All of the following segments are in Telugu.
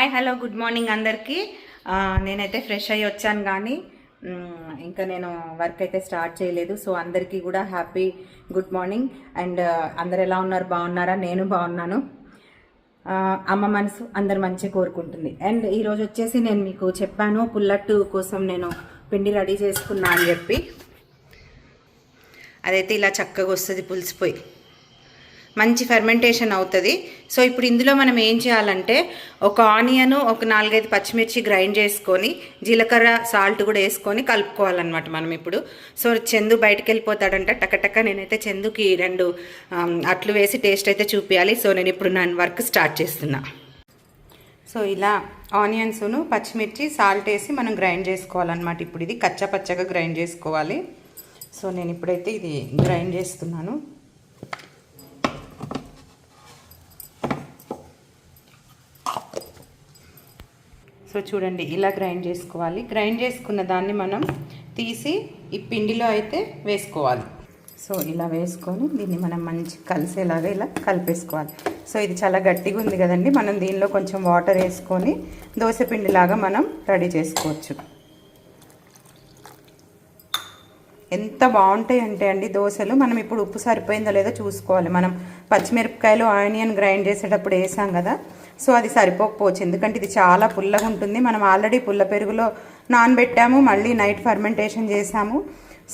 హాయ్ హలో గుడ్ మార్నింగ్ అందరికీ. నేనైతే ఫ్రెష్ అయ్యి వచ్చాను కానీ ఇంకా నేను వర్క్ అయితే స్టార్ట్ చేయలేదు సో అందరికీ కూడా హ్యాపీ గుడ్ మార్నింగ్. అండ్ అందరు ఎలా ఉన్నారు? బాగున్నారా? నేను బాగున్నాను. అమ్మ మనసు అందరు మంచిగా కోరుకుంటుంది. అండ్ ఈరోజు వచ్చేసి నేను మీకు చెప్పాను పుల్లట్టు కోసం నేను పిండి రెడీ చేసుకున్నా అని చెప్పి. అదైతే ఇలా చక్కగా వస్తుంది పులిసిపోయి మంచి ఫెర్మెంటేషన్ అవుతుంది. సో ఇప్పుడు ఇందులో మనం ఏం చేయాలంటే ఒక ఆనియన్ ఒక నాలుగైదు పచ్చిమిర్చి గ్రైండ్ చేసుకొని జీలకర్ర సాల్ట్ కూడా వేసుకొని కలుపుకోవాలన్నమాట మనం ఇప్పుడు. సో చందు బయటకు వెళ్ళిపోతాడంట టకటక నేనైతే చందుకి రెండు అట్లు వేసి టేస్ట్ అయితే చూపించాలి సో నేను ఇప్పుడు నా వర్క్ స్టార్ట్ చేస్తున్నా. సో ఇలా ఆనియన్స్ను పచ్చిమిర్చి సాల్ట్ వేసి మనం గ్రైండ్ చేసుకోవాలన్నమాట ఇప్పుడు. ఇది కచ్చా పచ్చగా గ్రైండ్ చేసుకోవాలి. సో నేను ఇప్పుడైతే ఇది గ్రైండ్ చేస్తున్నాను. సో చూడండి ఇలా గ్రైండ్ చేసుకోవాలి. గ్రైండ్ చేసుకున్న దాన్ని మనం తీసి ఈ పిండిలో అయితే వేసుకోవాలి. సో ఇలా వేసుకొని దీన్ని మనం మంచి కలిసేలాగా ఇలా కలిపేసుకోవాలి. సో ఇది చాలా గట్టిగా ఉంది కదండి. మనం దీనిలో కొంచెం వాటర్ వేసుకొని దోశ పిండిలాగా మనం రెడీ చేసుకోవచ్చు. ఎంత బాగుంటాయి అంటే అండి దోశలు. మనం ఇప్పుడు ఉప్పు సరిపోయిందో లేదో చూసుకోవాలి. మనం పచ్చిమిరపకాయలు ఆనియన్ గ్రైండ్ చేసేటప్పుడు వేసాం కదా. సో అది సరిపోకపోవచ్చు. ఎందుకంటే ఇది చాలా పుల్లగా ఉంటుంది. మనం ఆల్రెడీ పుల్ల పెరుగులో నానబెట్టాము మళ్ళీ నైట్ ఫర్మెంటేషన్ చేసాము.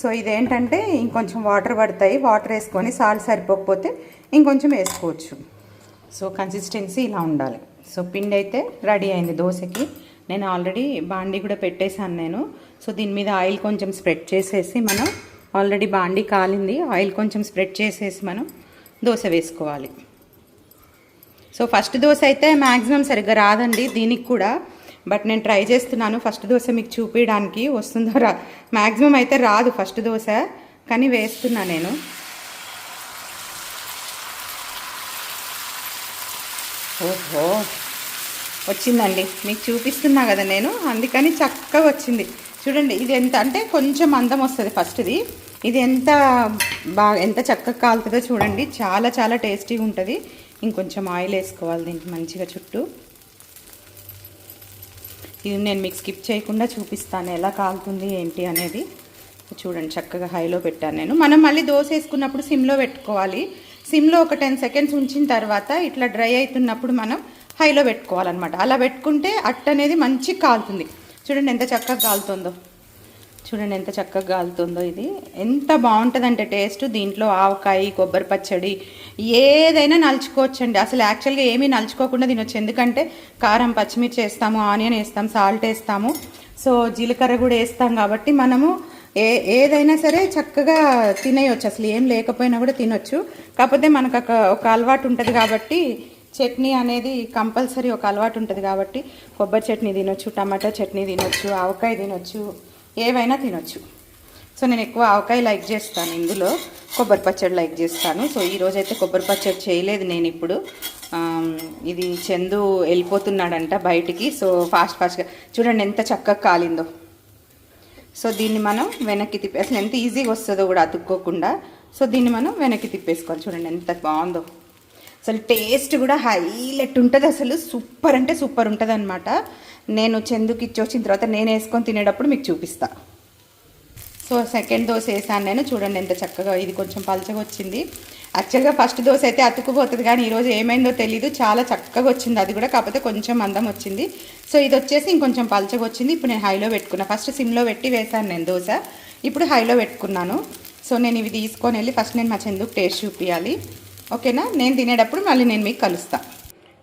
సో ఇదేంటంటే ఇంకొంచెం వాటర్ పడతాయి. వాటర్ వేసుకొని సాల్ట్ సరిపోకపోతే ఇంకొంచెం వేసుకోవచ్చు. సో కన్సిస్టెన్సీ ఇలా ఉండాలి. సో పిండి అయితే రెడీ అయింది దోశకి. నేను ఆల్రెడీ బాండీ కూడా పెట్టేశాను నేను. సో దీని మీద ఆయిల్ కొంచెం స్ప్రెడ్ చేసేసి మనం ఆల్రెడీ బాండీ కాలింది. ఆయిల్ కొంచెం స్ప్రెడ్ చేసేసి మనం దోశ వేసుకోవాలి. సో ఫస్ట్ దోశ అయితే మ్యాక్సిమం సరిగ్గా రాదండి దీనికి కూడా. బట్ నేను ట్రై చేస్తున్నాను. ఫస్ట్ దోశ మీకు చూపించడానికి వస్తుందో రా మ్యాక్సిమం అయితే రాదు ఫస్ట్ దోశ. కానీ వేస్తున్నా నేను. ఓహో! వచ్చిందండి. మీకు చూపిస్తున్నా కదా నేను. అందుకని చక్కగా వచ్చింది. చూడండి ఇది ఎంత అంటే కొంచెం అందం వస్తుంది ఫస్ట్ది. ఇది ఎంత బాగా ఎంత చక్కగా కాలుతుందో చూడండి. చాలా చాలా టేస్టీగా ఉంటుంది. ఇంకొంచెం ఆయిల్ వేసుకోవాలి దీనికి మంచిగా చుట్టూ. ఇది నేను మీకు స్కిప్ చేయకుండా చూపిస్తాను ఎలా కాలుతుంది ఏంటి అనేది. చూడండి చక్కగా హైలో పెట్టాను నేను. మనం మళ్ళీ దోశ వేసుకున్నప్పుడు సిమ్లో పెట్టుకోవాలి. సిమ్లో ఒక టెన్ సెకండ్స్ ఉంచిన తర్వాత ఇట్లా డ్రై అవుతున్నప్పుడు మనం హైలో పెట్టుకోవాలన్నమాట. అలా పెట్టుకుంటే అట్ట అనేది మంచిగా కాలుతుంది. చూడండి ఎంత చక్కగా కాలుతుందో. చూడండి ఎంత చక్కగా కాలుతుందో ఇది. ఎంత బాగుంటుందంటే టేస్ట్. దీంట్లో ఆవకాయ కొబ్బరి పచ్చడి ఏదైనా నలుచుకోవచ్చండి. అసలు యాక్చువల్గా ఏమీ నలుచుకోకుండా తినొచ్చు. ఎందుకంటే కారం పచ్చిమిర్చి వేస్తాము ఆనియన్ వేస్తాం సాల్ట్ వేస్తాము. సో జీలకర్ర కూడా వేస్తాం కాబట్టి మనము ఏ ఏదైనా సరే చక్కగా తినేయొచ్చు. అసలు ఏం లేకపోయినా కూడా తినొచ్చు. కాకపోతే మనకు ఒక అలవాటు ఉంటుంది కాబట్టి చట్నీ అనేది కంపల్సరీ ఒక అలవాటు ఉంటుంది కాబట్టి కొబ్బరి చట్నీ తినొచ్చు టమాటా చట్నీ తినొచ్చు ఆవకాయ తినొచ్చు. ఏవైనా తినొచ్చు. సో నేను ఎక్కువ ఆవకాయ లైక్ చేస్తాను ఇందులో. కొబ్బరి పచ్చడి లైక్ చేస్తాను. సో ఈ అయితే కొబ్బరి పచ్చడి చేయలేదు నేను ఇప్పుడు. ఇది చందు వెళ్ళిపోతున్నాడంట బయటికి. సో ఫాస్ట్ ఫాస్ట్గా చూడండి ఎంత చక్కగా కాలిందో. సో దీన్ని మనం వెనక్కి తిప్పి అసలు ఎంత ఈజీగా వస్తుందో కూడా అతుక్కోకుండా. సో దీన్ని మనం వెనక్కి తిప్పేసుకోవాలి. చూడండి ఎంత బాగుందో. అసలు టేస్ట్ కూడా హైలెట్ ఉంటుంది అసలు సూపర్ అంటే సూపర్ ఉంటుంది అనమాట నేను చెందుకు ఇచ్చి వచ్చిన తర్వాత నేను వేసుకొని తినేటప్పుడు మీకు చూపిస్తా. సో సెకండ్ దోశ వేసాను నేను. చూడండి ఎంత చక్కగా ఇది కొంచెం పలచగా వచ్చింది. యాక్చువల్గా ఫస్ట్ దోశ అయితే అతుక్కుపోతుంది కానీ ఈరోజు ఏమైందో తెలీదు. చాలా చక్కగా వచ్చింది అది కూడా కాకపోతే కొంచెం అందం వచ్చింది. సో ఇది వచ్చేసి ఇంకొంచెం పలచగా వచ్చింది. ఇప్పుడు నేను హైలో పెట్టుకున్నా. ఫస్ట్ సిమ్లో పెట్టి వేసాను నేను దోశ. ఇప్పుడు హైలో పెట్టుకున్నాను. సో నేను ఇవి తీసుకొని వెళ్ళి ఫస్ట్ నేను మా చెందుకు టేస్ట్ చూపించాలి ఓకేనా? నేను తినేటప్పుడు మళ్ళీ నేను మీకు కలుస్తా.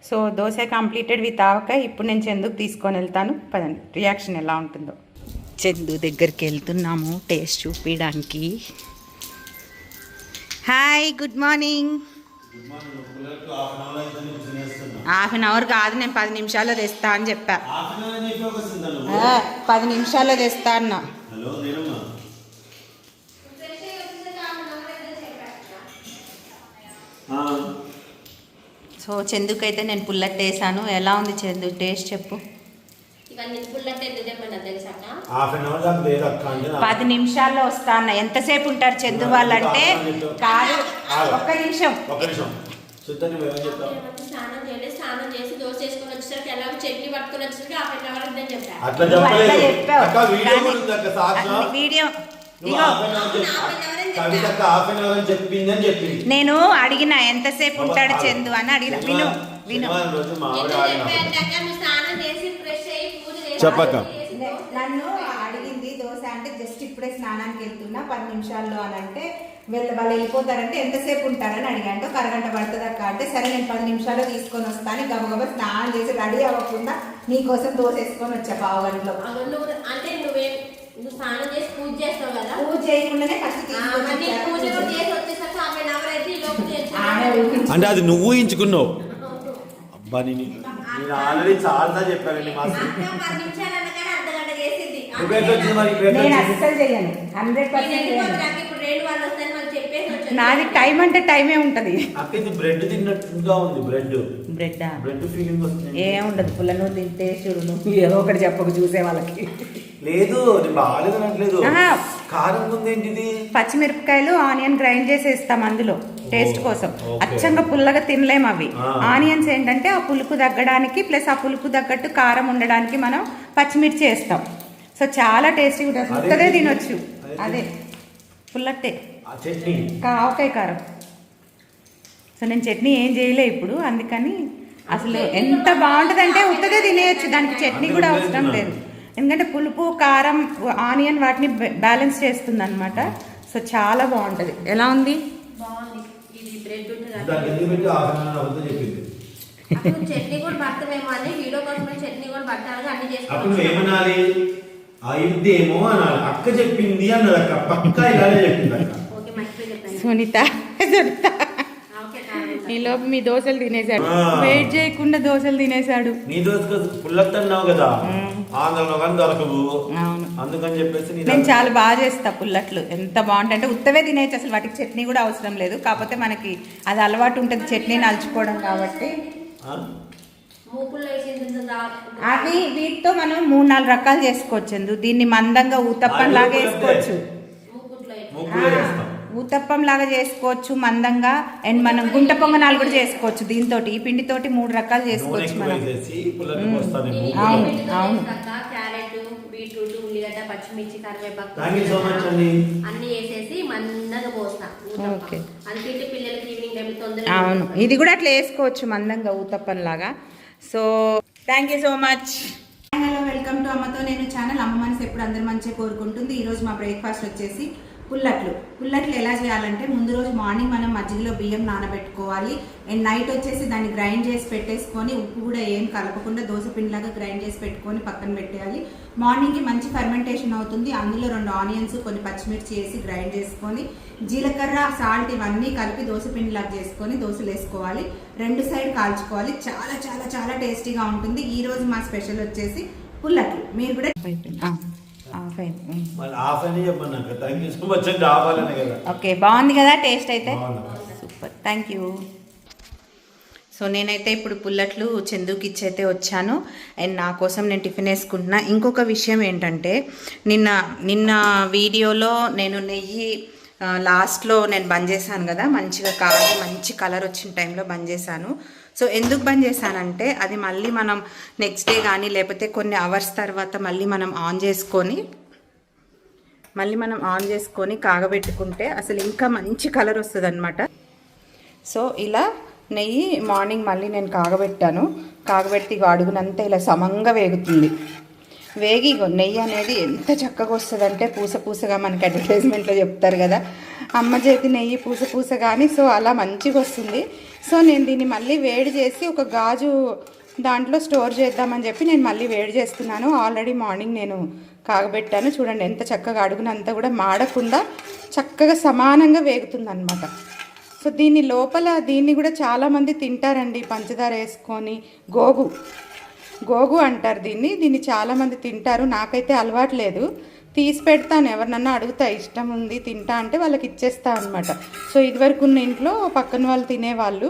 So dosa completed with avakaya. ఇప్పుడు నేను చందుకు తీసుకొని వెళ్తాను. పదండి. రియాక్షన్ ఎలా ఉంటుందో. చందు దగ్గరికి వెళ్తున్నాము. టేస్ట్ చూపించడానికి hi good morning. Half an hour కాదు నేను పది నిమిషాల్లో తెస్తా అని చెప్పా. ఆ, పది నిమిషాల్లో తెస్తా అన్నా హలో నేనమ్మా ఆ, సో చందుకైతే నేను పుల్లట్ వేసాను. ఎలా ఉంది చందు? టేస్ట్ చెప్పు. పది నిమిషాల్లో వస్తా అన్న ఎంతసేపు ఉంటారు చందు వాళ్ళంటే కాదు. ఒక్క నిమిషం. Video half an hour an అని చెప్పింది. నేను అడిగిన ఎంతసేపు ఉంటాడు చందు? అని అడిగిన. విను విను. రోజు మా ఆవిడ చెప్పాక చెప్పక్క. నన్ను అడిగింది దోశ అంటే జస్ట్ ఇప్పుడే స్నానానికి వెళ్తున్నా పది నిమిషాల్లో అని అంటే వెళ్ళ వాళ్ళు వెళ్ళిపోతారంటే ఎంతసేపు ఉంటారని అడిగా. అంటే ఒక అరగంట పడుతుంది అక్క అంటే సరే నేను పది నిమిషాల్లో తీసుకొని వస్తాను గబగబా స్నానం చేసి రెడీ అవ్వకుండా నీకోసం దోశ వేసుకొని వచ్చా పావు గంటలో అవును, నువ్వు అంటే నువ్వే నువ్వు స్నానం చేసి పూజ చేస్తావు కదా? పూజ చేయకుండానే ఫస్ట్ ఆ, మరి నీ పూజ కూడా చేసి వచ్చేసరికి హాఫ్ అన్ అవర్ అయితే ఈ లోపు చేసి ఆమె ఊహించి అంటే అది నువ్వు ఊహించుకున్నావు? అబ్బా నేను నేను ఆల్రెడీ చాలా చెప్పానండి మా నాది టైం అంటే టైమే ఉంటది. బ్రెడ్ తిన్నట్టుగా ఉంది బ్రెడ్. బ్రెడ్ బ్రెడ్ ఫీలింగ్ వస్తుంది. ఏం ఉండదు పుల్ల నువ్వు తింటే చూడు నువ్వు ఏదో ఒకటి చెప్పక చూసే వాళ్ళకి. లేదు బాగాలేదు అనట్లేదు. కారం ఉంది ఏంటిది? పచ్చిమిరపకాయలు ఆనియన్ గ్రైండ్ చేసి వేస్తాం అందులో టేస్ట్ కోసం. అచ్చంగా పుల్లగా తినలేం అవి. ఆనియన్స్ ఏంటంటే ఆ పులుపు తగ్గడానికి ప్లస్ ఆ పులుపు తగ్గట్టు కారం ఉండడానికి మనం పచ్చిమిర్చి వేస్తాం. సో చాలా టేస్టీ ఉంటుంది. ఉత్తదే. తినొచ్చు. అదే పుల్లట్టే. ఆ చట్నీ. ఆవకాయ కారం. సో నేను చట్నీ ఏం చేయలే ఇప్పుడు అందుకని అసలు ఎంత బాగుంటుందంటే ఉత్తదే తినేయచ్చు. దానికి చట్నీ కూడా అవసరం లేదు. ఎందుకంటే పులుపు కారం ఆనియన్ వాటిని బ్యాలెన్స్ చేస్తుంది అనమాట సో చాలా బాగుంటుంది. ఎలా ఉంది? బాగుంది. ఇది బ్రెడ్ ఉంటుంది దానికి ఎందుకు పెట్టి హాఫ్ అన్ అవర్ అవుతుందో చెప్పింది. అప్పుడు చట్నీ కూడా పడతామేమో అని వీడియో కోసమే చట్నీ కూడా పట్టాలి అన్ని అప్పుడు నువ్వు చేసుకోవచ్చు ఏమనాలి? అయిద్దేమో అనాలి అక్క చెప్పింది అన్నది అక్క. పక్కా ఇలానే చెప్పింది అక్క. ఓకే మర్చిపోయి చెప్పాను సునీత సునీత. లోపు మీ దోశలు తినేశాడు. వెయిట్ చేయకుండా దోశలు తినేశాడు. నీ దోశ పుల్లట్ అన్నావు కదా. ఆంధ్రలో కానీ దొరకవు. అవును. అందుకని చెప్పేసి నేను చాలా బాగా చేస్తా పుల్లట్లు. ఎంత బాగుంటాయి అంటే ఉత్తవే తినేయచ్చు. అసలు వాటికి చట్నీ కూడా అవసరం లేదు. కాకపోతే మనకి అది అలవాటు ఉంటుంది చట్నీ నలుచుకోవడం కాబట్టి. అవి వీటితో మనం మూడు నాలుగు రకాలు చేసుకోవచ్చు ఎందు దీన్ని మందంగా ఊతప్పం లాగా వేసుకోవచ్చు. ఊతప్పం లాగా చేసుకోవచ్చు మందంగా అండ్ మనం గుంట పొంగనాలు కూడా చేసుకోవచ్చు దీంతో ఈ పిండితోటి మూడు రకాలు చేసుకోవచ్చు మనం. అవును, అవును. బీట్రూట్ ఉల్లిగడ్డ పచ్చిమిర్చి కరివేపాకు అన్ని వేసేసి మందంగా పోస్తా ఊతప్పం. ఓకే. అది తింటే పిల్లలకి ఈవినింగ్ టైం తొందరగా అవును. ఇది కూడా అట్లా వేసుకోవచ్చు మందంగా ఊతప్పం లాగా so thank you so much. Hello welcome to అమ్మతో నేను ఛానల్ అమ్మ మనసు ఎప్పుడు అందరి మంచిగా కోరుకుంటుంది. ఈరోజు మా బ్రేక్ఫాస్ట్ వచ్చేసి పుల్లట్లు. పుల్లట్లు ఎలా చేయాలంటే ముందు రోజు మార్నింగ్ మనం మజ్జిగలో బియ్యం నానబెట్టుకోవాలి. అండ్ నైట్ వచ్చేసి దాన్ని గ్రైండ్ చేసి పెట్టేసుకొని ఉప్పు కూడా ఏం కలపకుండా దోశ పిండిలాగా గ్రైండ్ చేసి పెట్టుకొని పక్కన పెట్టేయాలి. మార్నింగ్కి మంచి ఫర్మెంటేషన్ అవుతుంది. అందులో రెండు ఆనియన్స్ కొన్ని పచ్చిమిర్చి వేసి గ్రైండ్ చేసుకొని జీలకర్ర సాల్ట్ ఇవన్నీ కలిపి దోశ పిండిలాగా చేసుకొని దోశలు వేసుకోవాలి. రెండు సైడ్ కాల్చుకోవాలి. చాలా చాలా చాలా టేస్టీగా ఉంటుంది. ఈరోజు మా స్పెషల్ వచ్చేసి పుల్లట్లు. మీరు కూడా మళ్ళీ అని థ్యాంక్ యూ సో మచ్ కదా. ఓకే బాగుంది కదా టేస్ట్ అయితే. సూపర్ థ్యాంక్ యూ సో నేనైతే ఇప్పుడు పుల్లట్లు చందుకి ఇచ్చైతే వచ్చాను. అండ్ నా కోసం నేను టిఫిన్ వేసుకుంటున్నా. ఇంకొక విషయం ఏంటంటే నిన్న నిన్న వీడియోలో నేను నెయ్యి లాస్ట్లో నేను బంద్ చేశాను కదా. మంచిగా కాగి మంచి కలర్ వచ్చిన టైంలో బంద్ చేశాను. సో ఎందుకు బంద్ చేశానంటే అది మళ్ళీ మనం నెక్స్ట్ డే కానీ లేకపోతే కొన్ని అవర్స్ తర్వాత మళ్ళీ మనం ఆన్ చేసుకొని మళ్ళీ మనం ఆన్ చేసుకొని కాగబెట్టుకుంటే అసలు ఇంకా మంచి కలర్ వస్తుంది అనమాట సో ఇలా నెయ్యి మార్నింగ్ మళ్ళీ నేను కాగబెట్టాను. కాగబెట్టి అడుగునంత అడుగునంతా ఇలా సమంగా వేగుతుంది. వేగి నెయ్యి అనేది ఎంత చక్కగా వస్తుందంటే పూస పూసగా మనకి అడ్వర్టైజ్మెంట్లో చెప్తారు కదా. అమ్మ చేతి నెయ్యి పూస పూస కానీ సో అలా మంచిగా వస్తుంది. సో నేను దీన్ని మళ్ళీ వేడి చేసి ఒక గాజు దాంట్లో స్టోర్ చేద్దామని చెప్పి నేను మళ్ళీ వేడి చేస్తున్నాను. ఆల్రెడీ మార్నింగ్ నేను కాగబెట్టాను. చూడండి ఎంత చక్కగా అడుగునంతా కూడా మాడకుండా చక్కగా సమానంగా వేగుతుంది సో దీని లోపల దీన్ని కూడా చాలామంది తింటారండి పంచదార వేసుకొని. గోగు. గోగు అంటారు దీన్ని. దీన్ని చాలామంది తింటారు. నాకైతే అలవాటు లేదు. తీసి పెడతాను. ఎవరినన్నా అడుగుతా ఇష్టం ఉంది తింటా అంటే వాళ్ళకి ఇచ్చేస్తా అనమాట సో ఇదివరకు ఉన్న ఇంట్లో పక్కన వాళ్ళు తినేవాళ్ళు.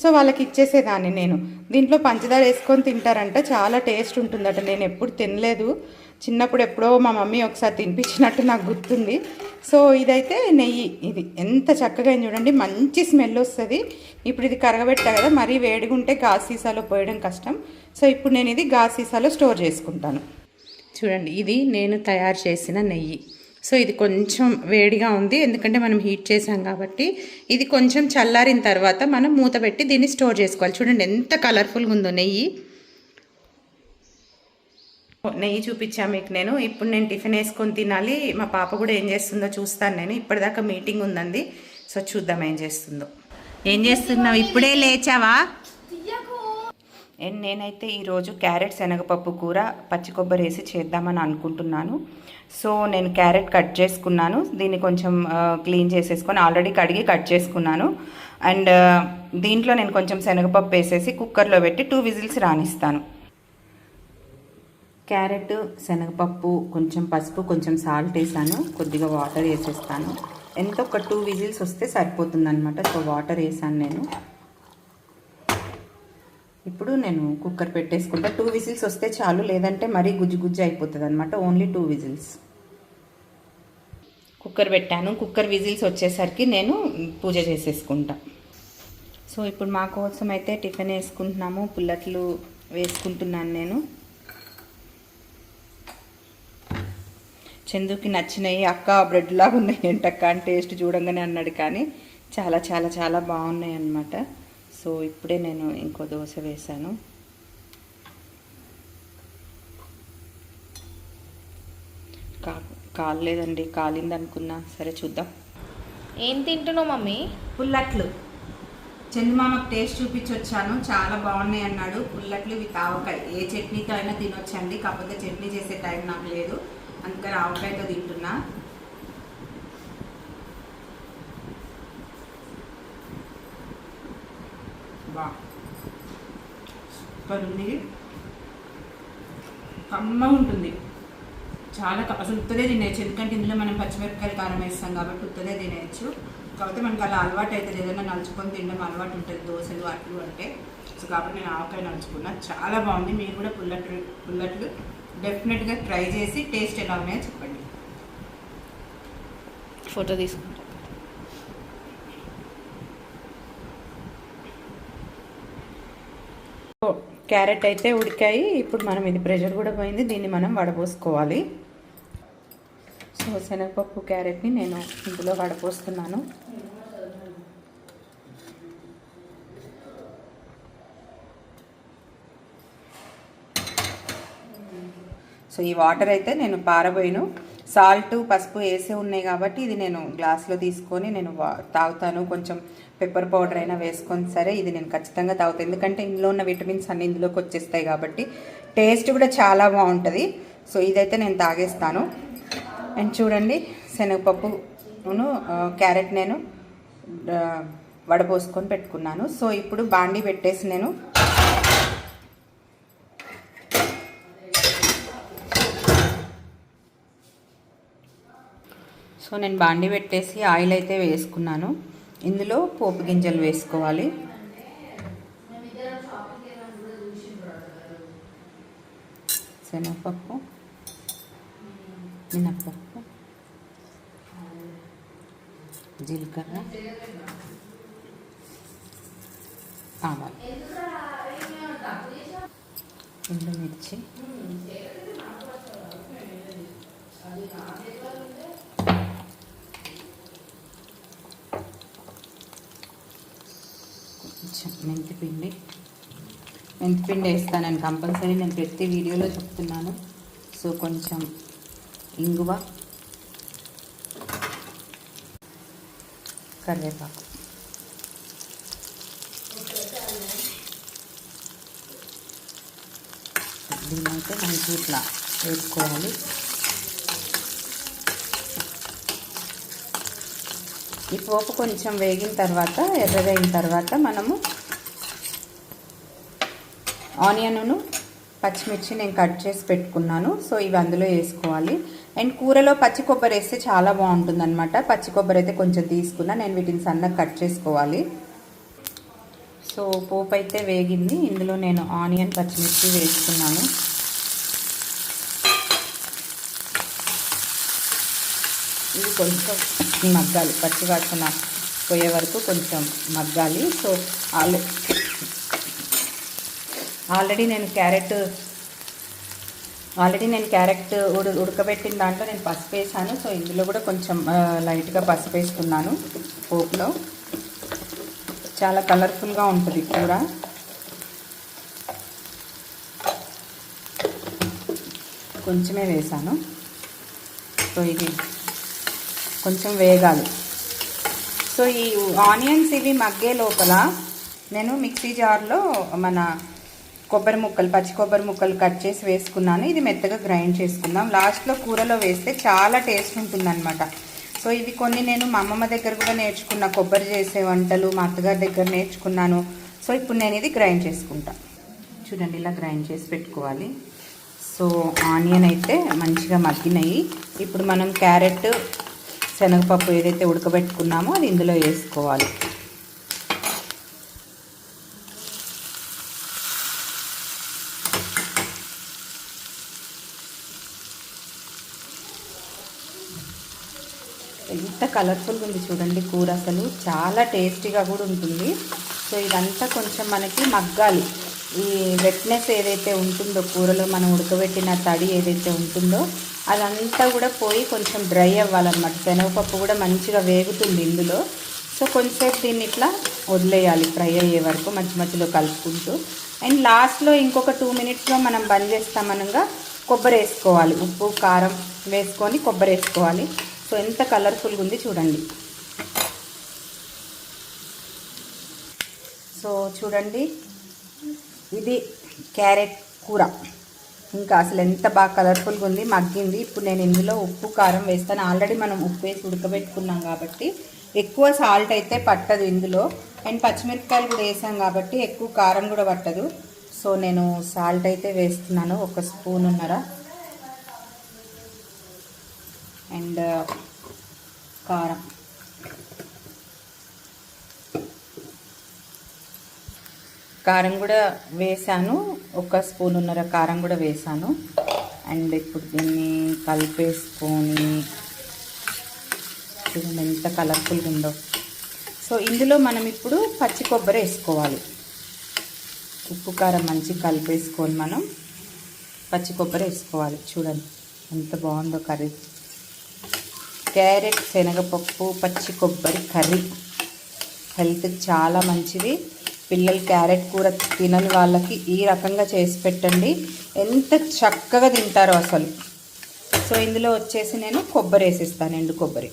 సో వాళ్ళకి ఇచ్చేసేదాన్ని నేను. దీంట్లో పంచదార వేసుకొని తింటారంట. చాలా టేస్ట్ ఉంటుందట. నేను ఎప్పుడు తినలేదు. చిన్నప్పుడు ఎప్పుడో మా మమ్మీ ఒకసారి తినిపించినట్టు నాకు గుర్తుంది. సో ఇదైతే నెయ్యి. ఇది ఎంత చక్కగా చూడండి. మంచి స్మెల్ వస్తుంది. ఇప్పుడు ఇది కరగబెట్టా కదా మరీ వేడిగుంటే గాజు సీసాలో పోయడం కష్టం. సో ఇప్పుడు నేను ఇది గాజు సీసాలో స్టోర్ చేసుకుంటాను. చూడండి ఇది నేను తయారు చేసిన నెయ్యి. సో ఇది కొంచెం వేడిగా ఉంది ఎందుకంటే మనం హీట్ చేసాం కాబట్టి. ఇది కొంచెం చల్లారిన తర్వాత మనం మూత పెట్టి దీన్ని స్టోర్ చేసుకోవాలి. చూడండి ఎంత కలర్ఫుల్గా ఉందో నెయ్యి. నెయ్యి చూపించా మీకు నేను. ఇప్పుడు నేను టిఫిన్ వేసుకొని తినాలి. మా పాప కూడా ఏం చేస్తుందో చూస్తాను నేను. ఇప్పటిదాకా మీటింగ్ ఉందండి. సో చూద్దాం ఏం చేస్తుందో. ఏం చేస్తున్నావు? ఇప్పుడే లేచావా? అండ్ నేనైతే ఈరోజు క్యారెట్ శనగపప్పు కూర పచ్చి కొబ్బరి వేసి చేద్దామని అనుకుంటున్నాను. సో నేను క్యారెట్ కట్ చేసుకున్నాను. దీన్ని కొంచెం క్లీన్ చేసేసుకొని ఆల్రెడీ కడిగి కట్ చేసుకున్నాను. అండ్ దీంట్లో నేను కొంచెం శనగపప్పు వేసేసి కుక్కర్లో పెట్టి టూ విజిల్స్ రానిస్తాను. క్యారెట్ శనగపప్పు కొంచెం పసుపు కొంచెం సాల్ట్ వేసాను. కొద్దిగా వాటర్ వేసేస్తాను. ఎంత ఒక టూ విజిల్స్ వస్తే సరిపోతుందన్నమాట. సో వాటర్ వేసాను నేను. ఇప్పుడు నేను కుక్కర్ పెట్టేసుకుంటా. టూ విజిల్స్ వస్తే చాలు లేదంటే మరీ గుజ్జు గుజ్జు అయిపోతుంది అనమాట ఓన్లీ టూ విజిల్స్ కుక్కర్ పెట్టాను. కుక్కర్ విజిల్స్ వచ్చేసరికి నేను పూజ చేసేసుకుంటా. సో ఇప్పుడు మా కోసం అయితే టిఫిన్ వేసుకుంటున్నాము. పుల్లట్లు వేసుకుంటున్నాను నేను. చందుకి నచ్చినాయి అక్క బ్రెడ్ లాగా ఉన్నాయి ఏంటక్క అని టేస్ట్ చూడంగానే అన్నాడు కానీ చాలా చాలా చాలా బాగున్నాయి అన్నమాట సో ఇప్పుడే నేను ఇంకో దోశ వేశాను. కా కాలేదండి కాలింది అనుకున్నా. సరే చూద్దాం. ఏం తింటున్నావు మమ్మీ? పుల్లట్లు. చందమామకు టేస్ట్ చూపించి వచ్చాను చాలా బాగున్నాయి అన్నాడు. పుల్లట్లు ఇవి ఆవకాయ. ఏ చట్నీతో అయినా తినొచ్చండి. కాకపోతే చట్నీ చేసే టైం నాకు లేదు. అందుకని ఆవకాయతో తింటున్నా బా సూపర్ ఉంది కమ్మ ఉంటుంది. చాలా అసలు ఉత్తదే తినేయచ్చు. ఎందుకంటే ఇందులో మనం పచ్చిమిరపకాయలు కారం వేస్తాం కాబట్టి ఉత్తదే తినేయచ్చు. కాకపోతే మనకి అలా అలవాటు అవుతుంది ఏదైనా నలుచుకొని తినడం అలవాటు ఉంటుంది. దోశలు అట్లు అంటే. సో కాబట్టి నేను ఆవకాయ నలుచుకున్నా. చాలా బాగుంది. మీరు కూడా పుల్లట్లు పుల్లట్లు డెఫినెట్గా ట్రై చేసి టేస్ట్ ఎలా ఉన్నాయో చెప్పండి. ఫోటో తీసుకుంటాను క్యారెట్ అయితే ఉడికాయి. ఇప్పుడు మనం ఇది ప్రెషర్ కూడా పోయింది. దీన్ని మనం వడపోసుకోవాలి. సో శనగపప్పు క్యారెట్ని నేను ఇందులో వడపోస్తున్నాను. సో ఈ వాటర్ అయితే నేను పారబోయిను. సాల్ట్ పసుపు వేసే ఉన్నాయి కాబట్టి ఇది నేను గ్లాస్లో తీసుకొని నేను వా- తాగుతాను. కొంచెం పెప్పర్ పౌడర్ అయినా వేసుకొని సరే ఇది నేను ఖచ్చితంగా తాగుతాను ఎందుకంటే ఇందులో ఉన్న విటమిన్స్ అన్ని ఇందులోకి వచ్చేస్తాయి కాబట్టి టేస్ట్ కూడా చాలా బాగుంటుంది. సో ఇదైతే నేను తాగేస్తాను. అండ్ చూడండి శనగపప్పును క్యారెట్ నేను వడపోసుకొని పెట్టుకున్నాను. సో ఇప్పుడు బాండీ పెట్టేసి నేను సో నేను బాండి పెట్టేసి ఆయిల్ అయితే వేసుకున్నాను. ఇందులో పోపు గింజలు వేసుకోవాలి. శనగపప్పు మినప్పప్పు జీలకర్ర ఆవాలు ఎండుమిర్చి కొంచెం మెంతిపిండి మెంతిపిండి వేస్తాను నేను కంపల్సరీ నేను ప్రతి వీడియోలో చెప్తున్నాను. సో కొంచెం ఇంగువ కరివేపాకు. దీన్నైతే మంచి ఇట్లా వేసుకోవాలి. ఈ పోపు కొంచెం వేగిన తర్వాత ఎర్రగైన తర్వాత మనము ఆనియన్ను పచ్చిమిర్చి నేను కట్ చేసి పెట్టుకున్నాను. సో ఇవి అందులో వేసుకోవాలి. అండ్ కూరలో పచ్చి కొబ్బరి వేస్తే చాలా బాగుంటుంది అనమాట పచ్చి కొబ్బరి అయితే కొంచెం తీసుకున్నా నేను వీటిని సన్నగా కట్ చేసుకోవాలి. సో పోపు అయితే వేగింది. ఇందులో నేను ఆనియన్ పచ్చిమిర్చి వేసుకున్నాను. ఇది కొంచెం మగ్గాలి పచ్చి వాసన పోయే వరకు కొంచెం మగ్గాలి. సో ఆల్రెడీ ఆల్రెడీ నేను క్యారెట్ ఆల్రెడీ నేను క్యారెట్ ఉడు ఉడకబెట్టిన దాంట్లో నేను పసుపు వేసాను. సో ఇందులో కూడా కొంచెం లైట్గా పసుపు వేసుకున్నాను పోపులో. చాలా కలర్ఫుల్గా ఉంటుంది కూర. కొంచెమే వేసాను. సో ఇది కొంచెం వేగాలి. సో ఈ ఆనియన్స్ ఇవి మగ్గే లోపల నేను మిక్సీ జార్లో మన కొబ్బరి ముక్కలు పచ్చి కొబ్బరి ముక్కలు కట్ చేసి వేసుకున్నాను. ఇది మెత్తగా గ్రైండ్ చేసుకుందాం. లాస్ట్లో కూరలో వేస్తే చాలా టేస్ట్ ఉంటుందన్నమాట. సో ఇవి కొన్ని నేను మా అమ్మమ్మ దగ్గర కూడా నేర్చుకున్న కొబ్బరి చేసే వంటలు మా అత్తగారి దగ్గర నేర్చుకున్నాను. సో ఇప్పుడు నేను ఇది గ్రైండ్ చేసుకుంటా. చూడండి ఇలా గ్రైండ్ చేసి పెట్టుకోవాలి. సో ఆనియన్ అయితే మంచిగా మగ్గినాయి. ఇప్పుడు మనం క్యారెట్ శనగపప్పు ఏదైతే ఉడకబెట్టుకున్నామో అది ఇందులో వేసుకోవాలి. ఎంత కలర్ఫుల్గా ఉంది చూడండి కూర అసలు. చాలా టేస్టీగా కూడా ఉంటుంది. సో ఇదంతా కొంచెం మనకి మగ్గాలి. ఈ వెట్నెస్ ఏదైతే ఉంటుందో కూరలో మనం ఉడకబెట్టిన తడి ఏదైతే ఉంటుందో అదంతా కూడా పోయి కొంచెం డ్రై అవ్వాలన్నమాట. శనగపప్పు కూడా మంచిగా వేగుతుంది ఇందులో. సో కొంచెంసేపు దీన్ని ఇట్లా వదిలేయాలి ఫ్రై అయ్యే వరకు మధ్య మధ్యలో కలుపుకుంటూ. అండ్ లాస్ట్లో ఇంకొక టూ మినిట్స్లో మనం బంద్ చేస్తామనగా కొబ్బరి వేసుకోవాలి. ఉప్పు కారం వేసుకొని కొబ్బరి వేసుకోవాలి. సో ఎంత కలర్ఫుల్గా ఉంది చూడండి. సో చూడండి. ఇది క్యారెట్ కూర. ఇంకా అసలు ఎంత బాగా కలర్ఫుల్గా ఉంది మగ్గింది. ఇప్పుడు నేను ఇందులో ఉప్పు కారం వేస్తాను. ఆల్రెడీ మనం ఉప్పు వేసి ఉడకబెట్టుకున్నాం కాబట్టి ఎక్కువ సాల్ట్ అయితే పట్టదు ఇందులో. అండ్ పచ్చిమిరపకాయలు కూడా వేసాం కాబట్టి ఎక్కువ కారం కూడా పట్టదు. సో నేను సాల్ట్ అయితే వేస్తున్నాను. ఒక స్పూన్ ఉన్నర. అండ్ uh, కారం. కారం కూడా వేసాను. ఒక స్పూన్ ఉన్నర కారం కూడా వేసాను. అండ్ ఇప్పుడు దీన్ని కలిపేసుకొని చూడండి ఎంత కలర్ఫుల్గా ఉందో. సో ఇందులో మనం ఇప్పుడు పచ్చి కొబ్బరి వేసుకోవాలి. ఉప్పు కారం మంచి కలిపేసుకొని మనం పచ్చి కొబ్బరి వేసుకోవాలి. చూడండి ఎంత బాగుందో కర్రీ. క్యారెట్ శనగపప్పు పచ్చి కొబ్బరి కర్రీ. హెల్త్కి చాలా మంచిది. పిల్లలు క్యారెట్ కూర తినని వాళ్ళకి ఈ రకంగా చేసి పెట్టండి. ఎంత చక్కగా తింటారో అసలు. సో ఇందులో వచ్చేసి నేను కొబ్బరి వేసిస్తాను ఎండు కొబ్బరి.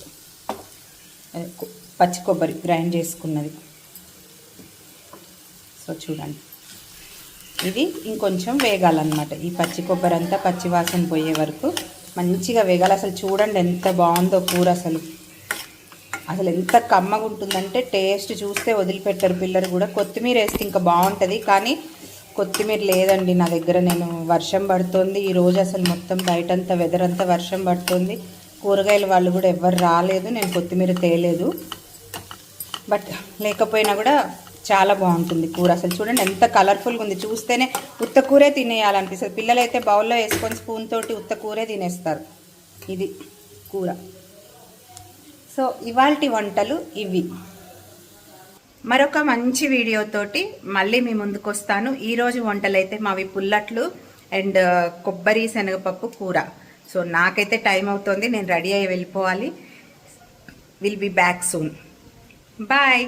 పచ్చి కొబ్బరి గ్రైండ్ చేసుకున్నది. సో చూడండి. ఇది ఇంకొంచెం వేగాలన్నమాట. ఈ పచ్చి కొబ్బరి అంతా పచ్చి వాసన పోయే వరకు మంచిగా వేగాలి. అసలు చూడండి ఎంత బాగుందో కూర అసలు. అసలు ఎంత కమ్మగా ఉంటుందంటే టేస్ట్ చూస్తే వదిలిపెట్టారు పిల్లలు కూడా. కొత్తిమీర వేస్తే ఇంకా బాగుంటుంది. కానీ కొత్తిమీర లేదండి నా దగ్గర. నేను వర్షం పడుతుంది. ఈ రోజు అసలు మొత్తం బయటంతా వెదర్ అంతా వర్షం పడుతుంది. కూరగాయల వాళ్ళు కూడా ఎవ్వరు రాలేదు. నేను కొత్తిమీర తేలేదు. బట్ లేకపోయినా కూడా చాలా బాగుంటుంది కూర. అసలు చూడండి ఎంత కలర్ఫుల్గా ఉంది. చూస్తేనే ఉత్త కూరే తినేయాలనిపిస్తుంది. పిల్లలైతే బౌల్లో వేసుకొని స్పూన్ తోటి ఉత్త కూరే తినేస్తారు. ఇది కూర. సో ఇవాల్టి వంటలు ఇవి. మరొక మంచి వీడియోతోటి మళ్ళీ మీ ముందుకు వస్తాను ఈరోజు వంటలు అయితే మావి పుల్లట్లు అండ్ కొబ్బరి శనగపప్పు కూర. సో నాకైతే టైం అవుతుంది నేను రెడీ అయ్యి వెళ్ళిపోవాలి. Will be back soon bye